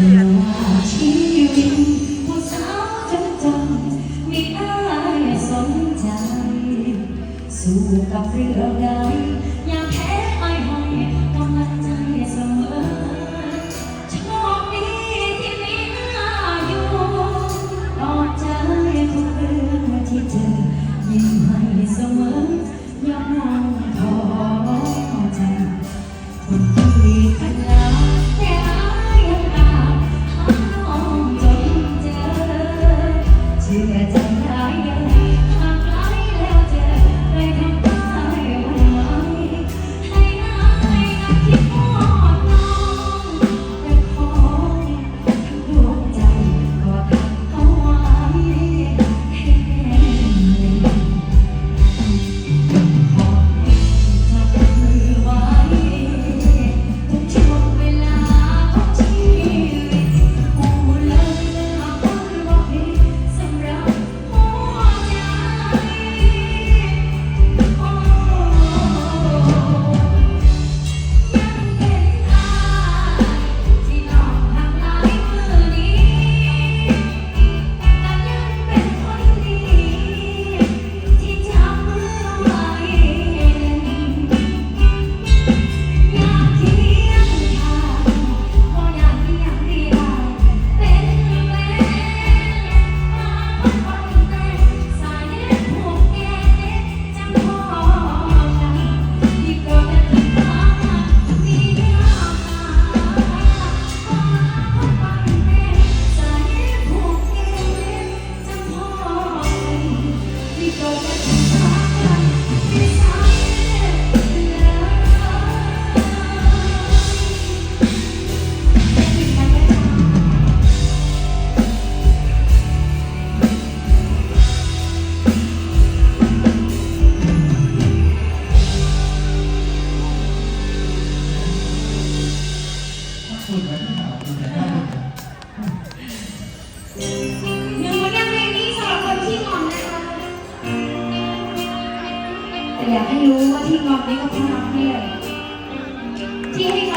เดือนสู่กับเรื่องใด อยากให้รู้ว่าที่งอนนี่ก็เพราะน้องเนี่ยที่ให้